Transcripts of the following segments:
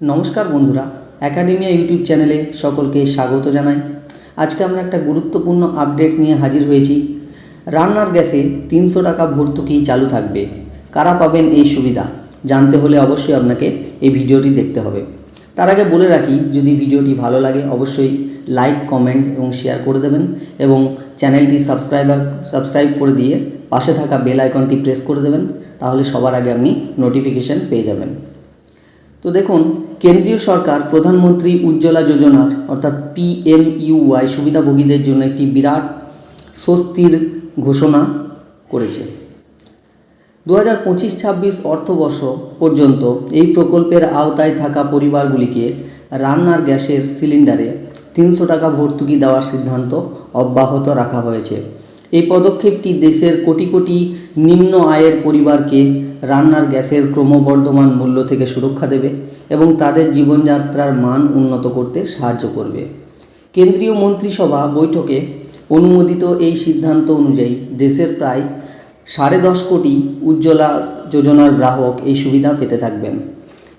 নমস্কার বন্ধুরা academia YouTube চ্যানেলে সকলকে স্বাগত জানাই। আজকে আমরা একটা গুরুত্বপূর্ণ আপডেট নিয়ে হাজির হয়েছি। রান্নার গ্যাসে তিনশো টাকা ভর্তুকি চালু থাকবে? কারা পাবেন এই সুবিধা? জানতে হলে অবশ্যই আপনাকে এই ভিডিওটি দেখতে হবে। তার আগে বলে রাখি, যদি ভিডিওটি ভালো লাগে অবশ্যই লাইক কমেন্ট এবং শেয়ার করে দেবেন এবং চ্যানেলটি সাবস্ক্রাইবার সাবস্ক্রাইব করে দিয়ে পাশে থাকা বেল আইকনটি প্রেস করে দেবেন, তাহলে সবার আগে আপনি নোটিফিকেশান পেয়ে যাবেন। তো দেখুন, কেন্দ্রীয় সরকার প্রধানমন্ত্রী উজ্জ্বলা যোজনার, অর্থাৎ পিএমইউওয়াই সুবিধাভোগীদের জন্য একটি বিরাট স্বস্তির ঘোষণা করেছে। দু হাজার পঁচিশ ছাব্বিশ অর্থবর্ষ পর্যন্ত এই প্রকল্পের আওতায় থাকা পরিবারগুলিকে রান্নার গ্যাসের সিলিন্ডারে তিনশো টাকা ভর্তুকি দেওয়ার সিদ্ধান্ত অব্যাহত রাখা হয়েছে। এই পদক্ষেপটি দেশের কোটি কোটি নিম্ন আয়ের পরিবারকে রান্নার গ্যাসের ক্রমবর্ধমান মূল্য থেকে সুরক্ষা দেবে এবং তাদের জীবনযাত্রার মান উন্নত করতে সাহায্য করবে। কেন্দ্রীয় মন্ত্রিসভা বৈঠকে অনুমোদিত এই সিদ্ধান্ত অনুযায়ী দেশের প্রায় সাড়ে দশ কোটি উজ্জ্বলা যোজনার গ্রাহক এই সুবিধা পেতে থাকবেন।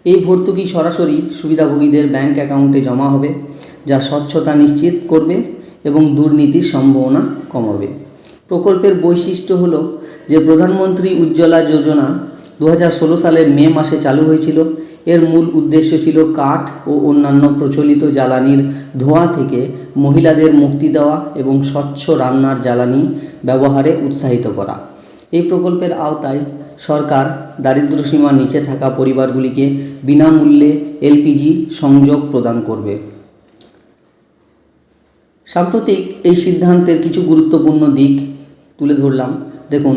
এই ভর্তুকি সরাসরি সুবিধাভোগীদের ব্যাংক অ্যাকাউন্টে জমা হবে, যা স্বচ্ছতা নিশ্চিত করবে এবং দুর্নীতির সম্ভাবনা কমাবে। প্রকল্পের বৈশিষ্ট্য হল যে প্রধানমন্ত্রী উজ্জ্বলা যোজনা দু সালের মে মাসে চালু হয়েছিল। এর মূল উদ্দেশ্য ছিল কাঠ ও অন্যান্য প্রচলিত জ্বালানির ধোঁয়া থেকে মহিলাদের মুক্তি দেওয়া এবং স্বচ্ছ রান্নার জ্বালানি ব্যবহারে উৎসাহিত করা। এই প্রকল্পের আওতায় সরকার দারিদ্র্যসীমার নিচে থাকা পরিবারগুলিকে বিনামূল্যে এলপিজি সংযোগ প্রদান করবে। সাম্প্রতিক এই সিদ্ধান্তের কিছু গুরুত্বপূর্ণ দিক তুলে ধরলাম। দেখুন,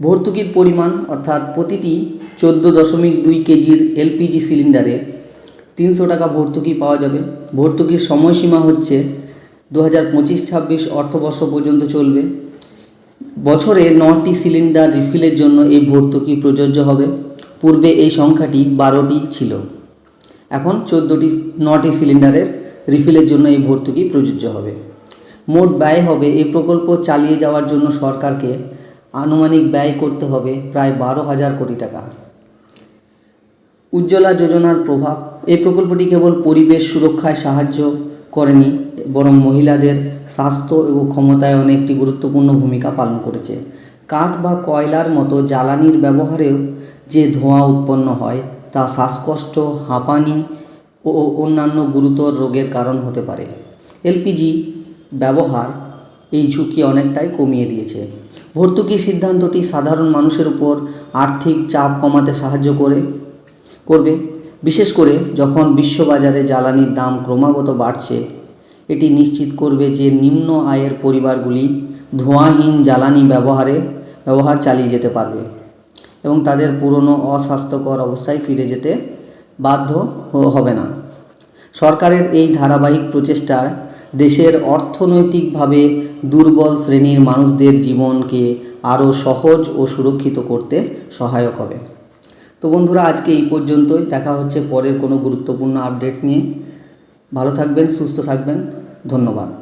ভর্তুকির পরিমাণ অর্থাৎ প্রতিটি চোদ্দ দশমিক দুই কেজির এলপিজি সিলিন্ডারে তিনশো টাকা ভর্তুকি পাওয়া যাবে। ভর্তুকির সময়সীমা হচ্ছে দু হাজার পঁচিশ ছাব্বিশ অর্থবর্ষ পর্যন্ত চলবে। বছরে নটি সিলিন্ডার রিফিলের জন্য এই ভর্তুকি প্রযোজ্য হবে। পূর্বে এই সংখ্যাটি বারোটি ছিল। এখন চোদ্দোটি, নটি সিলিন্ডারের রিফিলের জন্য এই ভর্তুকি প্রযোজ্য হবে। মোট ব্যয় হবে, এই প্রকল্প চালিয়ে যাওয়ার জন্য সরকারকে আনুমানিক ব্যয় করতে হবে প্রায় বারো হাজার কোটি টাকা। উজ্জ্বলা যোজনার প্রভাব, এই প্রকল্পটি কেবল পরিবেশ সুরক্ষায় সাহায্য করেনি, বরং মহিলাদের স্বাস্থ্য এবং ক্ষমতায়নে একটি গুরুত্বপূর্ণ ভূমিকা পালন করেছে। কাঠ বা কয়লার মতো জ্বালানির ব্যবহারেও যে ধোঁয়া উৎপন্ন হয়, তা শ্বাসকষ্ট, হাঁপানি ও অন্যান্য গুরুতর রোগের কারণ হতে পারে। এলপিজি ব্যবহার এই ঝুঁকি অনেকটাই কমিয়ে দিয়েছে। ভর্তুকি সিদ্ধান্তটি সাধারণ মানুষের উপর আর্থিক চাপ কমাতে সাহায্য করে, করবে। বিশেষ করে যখন বিশ্ববাজারে জ্বালানির দাম ক্রমাগত বাড়ছে, এটি নিশ্চিত করবে যে নিম্ন আয়ের পরিবারগুলি ধোঁয়াহীন জ্বালানি ব্যবহারে, ব্যবহার চালিয়ে যেতে পারবে এবং তাদের পুরনো অস্বাস্থ্যকর অবস্থায় ফিরে যেতে বাধ্য হবে না। সরকারের এই ধারাবাহিক প্রচেষ্টার দেশের অর্থনৈতিকভাবে দুর্বল শ্রেণির মানুষদের জীবনকে আরও সহজ ও সুরক্ষিত করতে সহায়ক হবে। তো বন্ধুরা, আজকে এই পর্যন্তই। দেখা হচ্ছে পরের কোনো গুরুত্বপূর্ণ আপডেট নিয়ে। ভালো থাকবেন, সুস্থ থাকবেন। ধন্যবাদ।